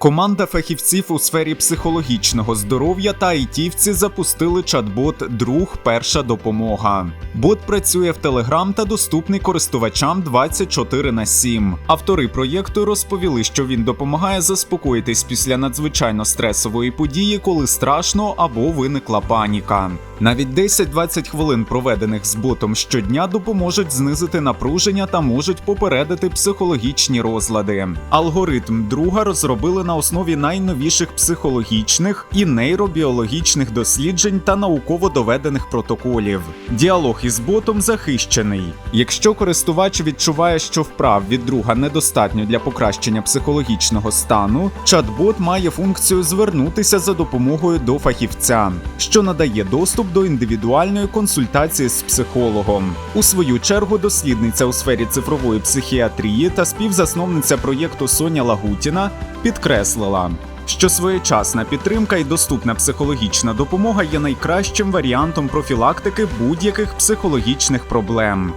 Команда фахівців у сфері психологічного здоров'я та айтівці запустили чат-бот Друг Перша допомога. Бот працює в Телеграм та доступний користувачам 24 на 7. Автори проєкту розповіли, що він допомагає заспокоїтись після надзвичайно стресової події, коли страшно або виникла паніка. Навіть 10-20 хвилин проведених з ботом щодня допоможуть знизити напруження та можуть попередити психологічні розлади. Алгоритм друга розробили на основі найновіших психологічних і нейробіологічних досліджень та науково доведених протоколів. Діалог із ботом захищений. Якщо користувач відчуває, що вправ від друга недостатньо для покращення психологічного стану, чат-бот має функцію звернутися за допомогою до фахівця, що надає доступ до індивідуальної консультації з психологом. У свою чергу дослідниця у сфері цифрової психіатрії та співзасновниця проєкту Соня Лагутіна підкреслила. Що своєчасна підтримка і доступна психологічна допомога є найкращим варіантом профілактики будь-яких психологічних проблем.